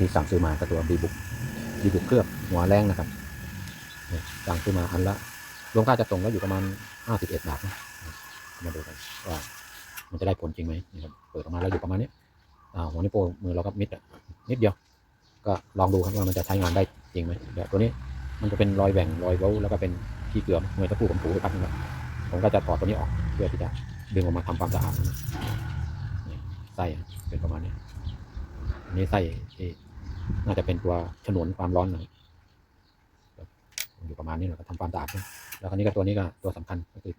ที่สั่งซื้อมาก็ตัวดีบุกดีบุกเคลือบหัวแรงนะครับสั่งซื้อมาอันละรวมค่าจัดส่งก็อยู่ประมาณ51บาทนะมาดูกันว่ามันจะได้ผลจริงไหมนี่ครับเปิดออกมาแล้วอยู่ประมาณนี้หัวนิ้วโป้งมือเราก็มิดอะนิดเดียว ก็ลองดูครับว่ามันจะใช้งานได้จริงไหมเดี๋ยวตัวนี้มันจะเป็นรอยแหว่งรอยเว้าแล้วก็เป็นขี้เกลือเมื่อตะปูผมถูไปพักนึงแล้วผมก็จะถอดตัวนี้ออกเพื่อที่จะดึงออกมาทำความสะอาดนะนี่ไส้เป็นประมาณนี้อันนี้ไส้ที่ น่าจะเป็นตัวฉนวนความร้อนนะครับอยู่ประมาณนี้แหละก็ทำความสะอาดแล้วคราวนี้ก็ตัวนี้ก็ตัวสำคัญก็คือ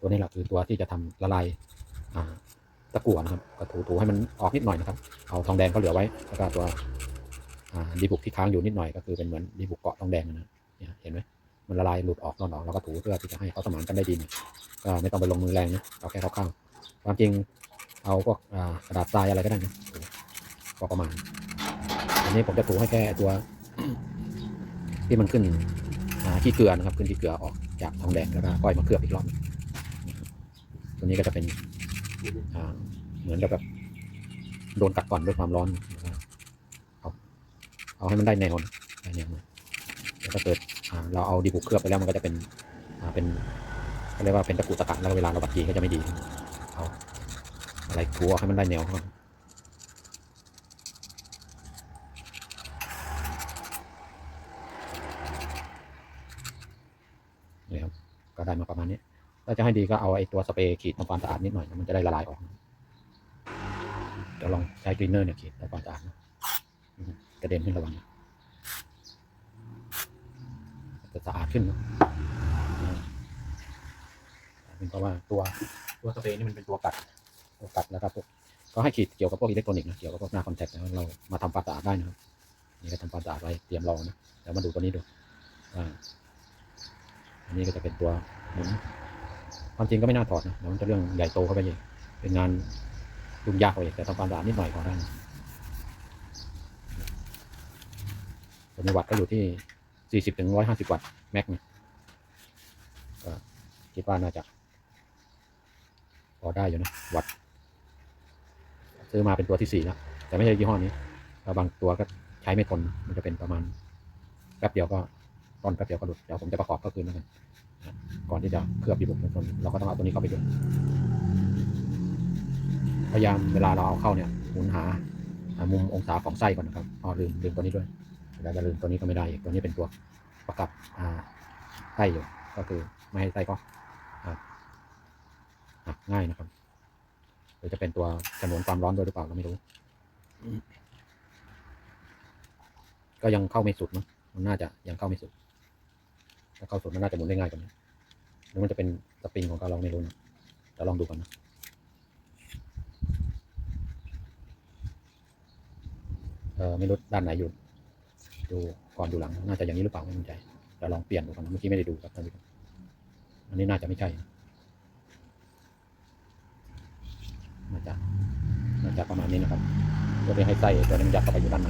ตัวนี้แหละคือตัวที่จะทำละลายอ่าตะกั่วนะครับก็ถูๆให้มันออกนิดหน่อยนะครับ เอาทองแดงก็เหลือไว้แล้วก็ตัวดีบุกที่ค้างอยู่นิดหน่อยก็คือเป็นเหมือนดีบุกเกาะทองแดงนะเนี่ยเห็นไหมมันละลายหลุดออกนอนออกเราก็ถูเพื่อที่จะให้เขาสมานกันได้ดีก็ไม่ต้องไปลงมือแรงนะเอาแค่คร่าวๆความจริงเอาพวกกระดาษทรายอะไรก็ได้นะถูก็ประมาณ นนี้ผมจะถูให้แค่ตัว ที่มันขึ้นขี้เกลือนะครับ ขึ้นขี้เกลือออกจากทองแดงแล้วก็ค่อยมาเคลือบอีกรอบหนึ่งนะครับตัวนี้ก็จะเป็นเหมือนกับแบบโดนกัดก่อนด้วยความร้อนเอาเอาให้มันได้แนวนะได้แนวแล้วถ้าเกิดเราเอาดีบุกเคลือบไปแล้วมันก็จะเป็นเป็นเรียกว่าเป็นตะกุตะกัแล้วเวลาเราบัดยีก็จะไม่ดีเอาอะไรถูเอาให้มันได้แนวก่อน นี่ครับก็ ได้มาประมาณนี้ถ้าจะให้ดีก็เอาไอ้ตัวสเปรย์ขีดทำความสะอาดนิดหน่อย มันจะได้ละลายออกนะเดี๋ยวลองใช้กรีนเนอร์เนี่ยขีดทำความสะอาดนะกระเด็นขึ้นระวังนะจะสะอาดขึ้นนะเพราะว่าตัวตัวสเปรย์นี่มันเป็นตัวกัดตัวกัดแล้วก็พวกก็ให้ขีดเกี่ยวกับพวกอิเล็กทรอนิกส์นะเกี่ยวกับพวกหน้าคอนแทคนะเรามาทำความสะอาดได้นะครับนี่ก็ทำความสะอาดไว้เตรียมรองนะเดี๋ยวมาดูตัวนี้ดูอ่า อันนี้ก็จะเป็นตัวหมุนความจริงก็ไม่น่าถอดนะเดี๋ยวมันจะเรื่องใหญ่โตเข้าไปอีกเป็นงานยุ่งยากไปอีกแต่ทำความสะอาดนิดหน่อยพอได้นะตัวนี้วัตต์ก็อยู่ที่ 40ถึง150 วัตต์แม็กนะก็คิดว่าน่าจะพอได้อยู่นะ วัตต์ซื้อมาเป็นตัวที่สี่แล้ว แต่ไม่ใช่ยี่ห้อนี้บางตัวก็ใช้ไม่ทน มันจะเป็นประมาณแป๊บเดียวก็ ตอนแป๊บเดียวก็หลุดเดี๋ยวผมจะประกอบก็คือนแล้วกันนก่อนที่จะเคลือบดีบุกต้นเราก็ต้องเอาตัวนี้เข้าไปด้วยพยายามเวลาเราเอาเข้าเนี่ยหมุนหามุมองศาของไส้ก่อนนะครับอ๋อลืมลืมตัวนี้ด้วยเวลาจะลืมตัวนี้ก็ไม่ได้อีกตัวนี้เป็นตัวประกับไส้อยู่ก็คือไม่ให้ไส้ก็หักง่ายนะครับหรือจะเป็นตัวฉนวนความร้อนด้วยหรือเปล่าเราไม่รู้ ก็ยังเข้าไม่สุดเนอะมันน่าจะยังเข้าไม่สุด ถ้าเข้าสุดมันน่าจะหมุนได้ง่ายกว่านี้หรือมันจะเป็นสปริงของเขาเราไม่รู้นะเดี๋ยวลองดูก่อนนะเออไม่รู้ด้านไหนอยู่ดูก่อนดูหลัง น่าจะอย่างนี้หรือเปล่าไม่แน่ใจเดี๋ยวลองเปลี่ยนดูก่อนนะเมื่อกี้ไม่ได้ดูครับท่านผู้ชมอันนี้น่าจะไม่ใช่น่าจะน่าจะประมาณนี้นะครับเพื่อให้ไส้ตัวนี้มันยัดเข้าไปอยู่ด้านใน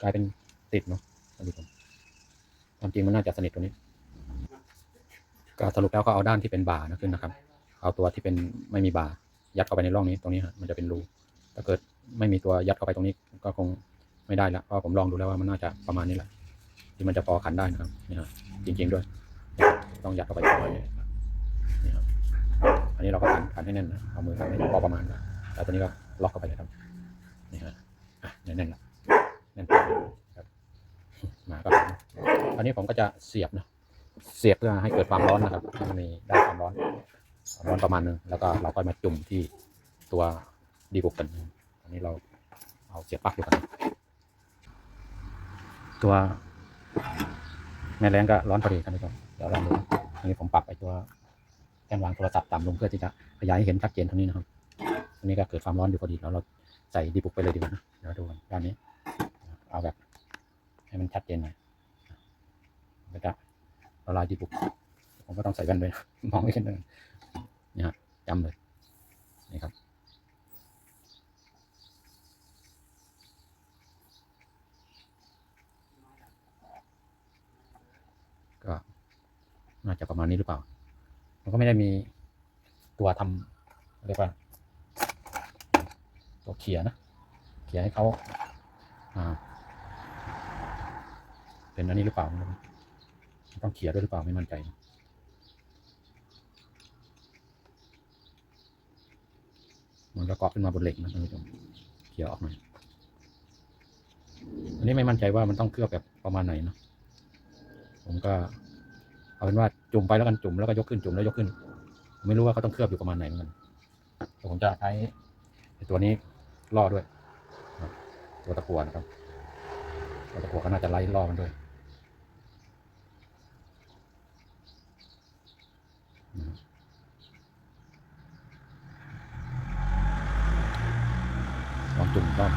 กลายเป็นติดเนาะท่านผู้ชมความจริงมันน่าจะสนิทตรงนี้ ก็สรุปแล้วก็เอาด้านที่เป็นบาร์นะขึ้นนะครับ เอาตัวที่เป็นไม่มีบาร์ยัดเข้าไปในร่องนี้ตรงนี้ฮะมันจะเป็นรูถ้าเกิดไม่มีตัวยัดเข้าไปตรงนี้ก็คงไม่ได้ละเพราะผมลองดูแล้วว่ามันน่าจะประมาณนี้แหละที่มันจะพอขันได้นะครับนี่ฮะจริง ๆด้วยต้องยัดเข้าไปประมาณนี้นี่ครับอันนี้เราก็ขันขันให้แน่นนะเอามือขันให้พอประมาณแล้วตัวนี้ก็ล็อกเข้าไปเลยครับนี่ฮะอะแน่นๆละ นั่นเองครับมาก็อันนี้ผมก็จะเสียบนะเสียบเพื่อให้เกิดความร้อนนะครับมันมีได้ความร้อนความร้อนประมาณนึงแล้วก็เราก็มาจุ่มที่ตัวดีบุกกันอันนี้เราเอาเสียบปลั๊กดูกันตัวแม่แรงก็ร้อนพอดีท่านผู้ชมเดี๋ยวลองดูอันนี้ผมปรับไปตัวแท่นวางโทรศัพท์ต่ำลงเพื่อที่จะขยายให้เห็นชัดเจนเท่านี้นะครับอันนี้ก็เกิดความร้อนอยู่พอดีแล้วเราใส่ดีบุกไปเลยดีกว่านะเดี๋ยวดูกันด้านนี้ เอาแบบ ให้มันชัดเจนหน่อยแล้วก็ละลายดีบุกผมก็ต้องใส่แว่นด้วยนะมองไม่เห็นเลยนี่ครับจำเลยนี่ครับก็น่าจะประมาณนี้หรือเปล่า มันก็ไม่ได้มีตัวทำเรียกว่าตัวเขี่ยนะ เขี่ยให้เขาอ่า เป็นอันนี้หรือเปล่าม่รู้ต้องเขี่ยด้วยหรือเปล่าไม่มั่นใจมันก็เกาะขึ้นมาบนเหล็กนะท่านผู้ชมเขี่ยออกหน่อยอันนี้ไม่มั่นใจว่ามันต้องเคลือบแบบประมาณไหนเนอะผมก็ เอาเป็นว่าจุ่มไปแล้วกันจุ่มแล้วก็ยกขึ้นจุ่มแล้วยกขึ้น ไม่รู้ว่าเขาต้องเคลือบอยู่ประมาณไหนเหมือนกันแต่ผมจะใช้ตัวนี้ล่อด้วย ตัวตะกัวนะครับตัวตะกั่วก็น่าจะไล่ล่อมันด้วยนะครับลอง จุ่มรอบ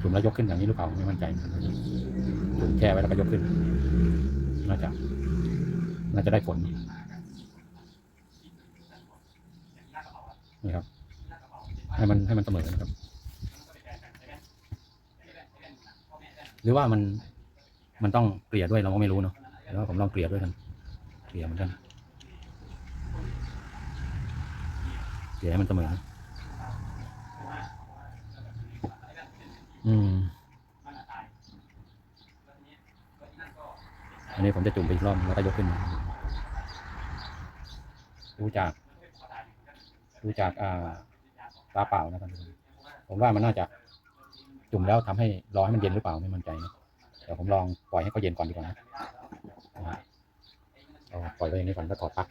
จุ่มแล้วยกขึ้นอย่างนี้หรือเปล่าไม่มั่นใจจุ่มแช่ไว้แล้วก็ยกขึ้นน่าจะน่าจะได้ผลนี่ครับ ให้มันให้มันเสมอนะครับ หรือว่ามันมันต้องเกลี่ยด้วยเราก็ไม่รู้เนาะแล้วผมลองเกลี่ยด้วยกันเกลี่ยเหมือนกันเกลี่ยให้มันเสมอ อืมอันนี้ผมจะจุ่มไปอีกรอบแล้วก็ยกขึ้นมาดูจากดูจากอ่าตาเปล่านะครับผมว่ามันน่าจะจุ่มแล้วทำให้รอให้มันเย็นหรือเปล่าไม่มั่นใจนะเดี๋ยวผมลองปล่อยให้เขาเย็นก่อนดีกว่านะปล่อยไว้อย่างนี้ก่อนแล้วถอดปลั๊ก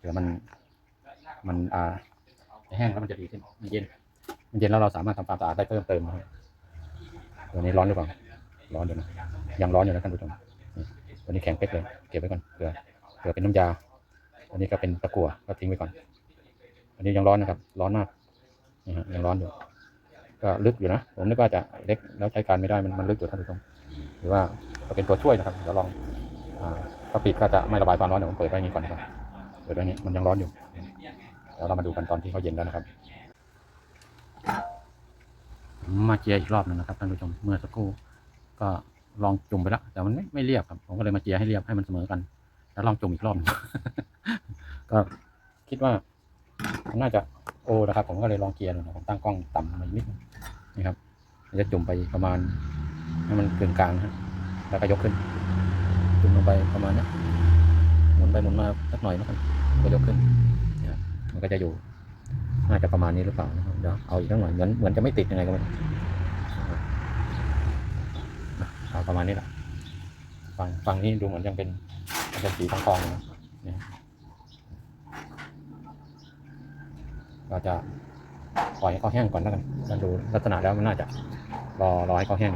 เดี๋ยวมันมันอ่าแห้งแล้วมันจะดีขึ้นมันเย็นมันเย็นแล้วเราสามารถทำความสะอาดได้เพิ่มเติมนะครับ ตัวนี้ร้อนหรือเปล่า ร้อนอยู่นะยังร้อนอยู่นะท่านผู้ชมตัวนี้แข็งเป๊กเลย เก็บไว้ก่อนเผื่อเผื่อเป็นน้ำยา อันนี้ก็เป็นตะกั่วก็ทิ้งไว้ก่อน อันนี้ยังร้อนนะครับ ร้อนมากนี่ฮะยังร้อนอยู่ ก็ลึกอยู่นะ ผมนึกว่าจะเล็กแล้วใช้การไม่ได้มันมันลึกอยู่ท่านผู้ชม หรือว่าก็เป็นตัวช่วยนะครับ เดี๋ยวลองอ่าถ้าปิดก็จะไม่ระบายความร้อนเดี๋ยวผมเปิดไว้อย่างนี้ก่อนดีกว่าเปิดไว้อย่างนี้มันยังร้อนอยู่ เดี๋ยวเรามาดูกันตอนที่เขาเย็นแล้วนะครับ มาเจียอีกรอบหนึงนะครับท่านผู้ชมเมื่อสักครู่ก็ลองจุ่มไปแล้วแต่มันไม่ไม่เรียบครับ ผมก็เลยมาเจียให้เรียบให้มันเสมอกัน แล้วลองจุ่มอีกรอบหนึ่งก็คิดว่ามันน่าจะโอนะครับ ผมก็เลยลองเกียร์ดูนะผมตั้งกล้องต่ำลงมาอีกนิดนี่ครับจะจุ่มไปประมาณให้มันกึ่งกลางนะฮะแล้วก็ยกขึ้น จุ่มลงไปประมาณนี้หมุนไปหมุนมาสักหน่อยนะครับก็ยกขึ้นนี่ยมันก็จะอยู่ น่าจะประมาณนี้หรือเปล่านะ เดี๋ยวเอาอีกสักหน่อยเหมือนเหมือนจะไม่ติดยังไงก็ไม่เอาประมาณนี้แหละฝั่งฝั่งนี้ดูเหมือนยังเป็นยังเป็นสีทองทองๆอยู่นะเนี่ยเราจะปล่อยให้เขาแห้งก่อนแล้วกันแล้วดูลักษณะแล้วมันน่าจะรอรอให้เขาแห้ง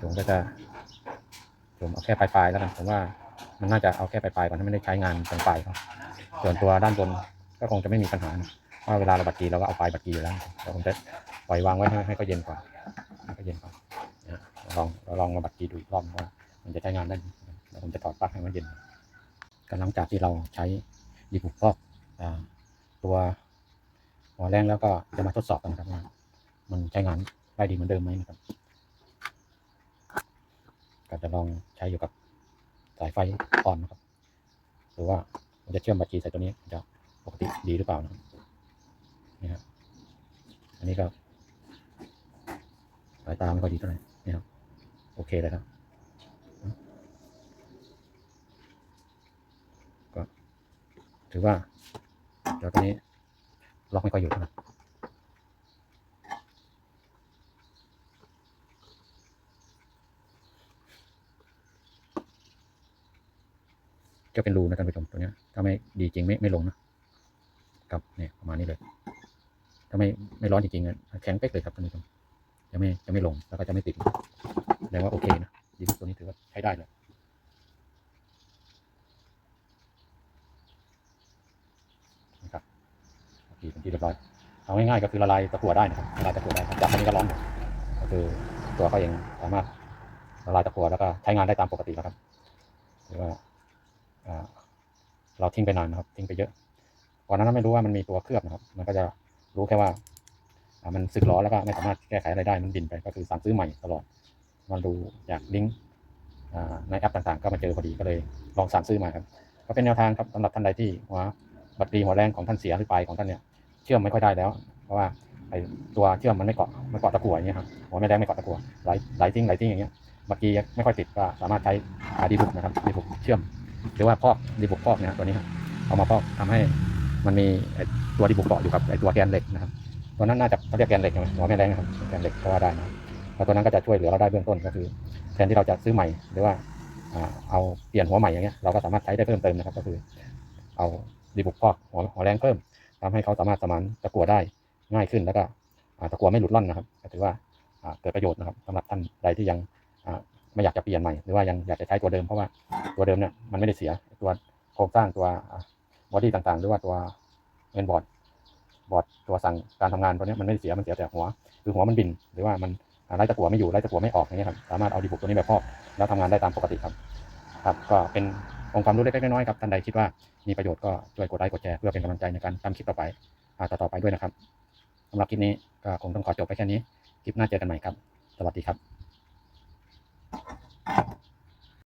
ผมก็จะผมเอาแค่ปลายๆแล้วกันผมว่ามันน่าจะเอาแค่ปลายๆก่อนถ้าไม่ได้ใช้งานตรงปลายเขาส่วนตัวด้านบนก็คงจะไม่มีปัญหานะ ว่าเวลาเราบัดกีเราก็เอาปลายบัดกีอยู่แล้วเดี๋ยวผมจะปล่อยวางไว้ให้ให้เขาเย็นก่อนให้เขาเย็นก่อนนะลองเราลองมาบัดกีดูอีกรอบว่ามันจะใช้งานได้เดี๋ยวผมจะถอดปลั๊กให้มันเย็นก็หลังจากที่เราใช้ดีบุกฟอกตัวหัวแรงแล้วก็จะมาทดสอบกันครับว่ามันใช้งานได้ดีเหมือนเดิมไหมนะครับก็จะลองใช้อยู่กับสายไฟอ่อนนะครับ หรือว่าผมจะเชื่อมบัดกีใส่ตัวนี้จะปกติดีหรือเปล่านะครับ นี่ครับอันนี้ก็สายตาไม่ค่อยดีเท่าไหร่นี่ครับโอเคเลยครับก็ถือว่าเดี๋ยวตอนนี้ล็อกไม่ค่อยอยู่เท่าไหร่ก็เป็นรูนะท่านผู้ชมตัวนี้ถ้าไม่ดีจริงไม่ไม่ลงนะครับเนี่ยประมาณนี้เลย ถ้าไม่ไม่ร้อนจริงๆอะแข็งเป๊กเลยครับท่านผู้ชมจะไม่จะไม่ลงแล้วก็จะไม่ติดแสดงว่าโอเคนะยีนตัวนี้ถือว่าใช้ได้เลยนะครับโอเคเป็นที่เรียบร้อยเอาง่ายๆก็คือละลายตะกั่วได้นะครับละลายตะกั่วได้จับอันนี้ก็ร้อนก็คือตัวเขาเองสามารถละลายตะกั่วแล้วก็ใช้งานได้ตามปกติแล้วครับหรือว่าเราทิ้งไปนานนะครับทิ้งไปเยอะก่อนหนานั้นไม่รู้ว่ามันมีตัวเคลือบนะครับ มันก็จะ รู้แค่ว่ามันสึกล้อแล้วก็ไม่สามารถแก้ไขอะไรได้มันบินไปก็คือสั่งซื้อใหม่ตลอดมาดูจากลิงก์ในแอปต่างๆ ก็มาเจอพอดีก็เลยลองสั่งซื้อมาครับก็เป็นแนวทางครับสำหรับท่านใดที่หัวบัตรดีหัวแรงของท่านเสียหรือไปของท่านเนี่ยเชื่อมไม่ค่อยได้แล้ว เพราะว่าไอตัวเชื่อมมันไม่เกาะไม่เกาะตะกั่วอย่างเงี้ยครับหัวแม่แรงไม่เกาะตะกั่วไหลไหลทิ้งไหลทิ้งอย่างเงี้ยเมื่อกี้ไม่ค่อยติดก็สามารถใช้ดีบุกนะครับดีบุกเชื่อม หรือว่าพอกดีบุกพอกเนยครับตัวนี้ครับเอามาพอกทำให้ มันมีตัวดีบุกเกาะอยู่กับไอ้ตัวแกนเหล็กนะครับตัวนั้นน่าจะเขาเรียกแกนเหล็กใช่ไหมหัวแม่แรงนะครับแกนเหล็กก็ว่าได้นะครับแล้วตัวนั้นก็จะช่วยเหลือเราได้เบื้องต้นก็คือ แทนที่เราจะซื้อใหม่หรือว่าเอาเปลี่ยนหัวใหม่อย่างเงี้ยเราก็สามารถใช้ได้เพิ่มเติมนะครับ ก็คือ เอาดีบุกพอกหัวหัวแรงเพิ่มทำให้เขาสามารถสมานตะกัวได้ง่ายขึ้นแล้วก็ตะกัวไม่หลุดร่อนนะครับก็ถือว่าเกิดประโยชน์นะครับสำหรับท่านใดที่ยังไม่อยากจะเปลี่ยนใหม่หรือว่ายังอยากจะใช้ตัวเดิมเพราะว่าตัวเดิมเนี่ยมันไม่ได้เสียตัวโครงสร้างตัว บอดี้ต่างๆ หรือว่าตัวเงินบอร์ดบอร์ดตัวสั่งการทำงานตัวนี้มันไม่เสียมันเสียแต่หัว คือหัวมันบิน หรือว่ามันไล่ตะกั่วไม่อยู่ไล่ตะกั่วไม่ออกอย่างเงี้ยครับสามารถเอาดีบุกตัวนี้แบบพอกแล้วทำงานได้ตามปกติครับครับก็เป็นองค์ความรู้เล็กๆน้อยๆครับท่านใดคิดว่ามีประโยชน์ก็ช่วยกดไลค์กดแชร์เพื่อเป็นกำลังใจในการทำคลิปต่อไปอ่าต่อๆไปด้วยนะครับสำหรับคลิปนี้ก็คงต้องขอจบไปแค่นี้ คลิปหน้าเจอกันใหม่ครับ สวัสดีครับ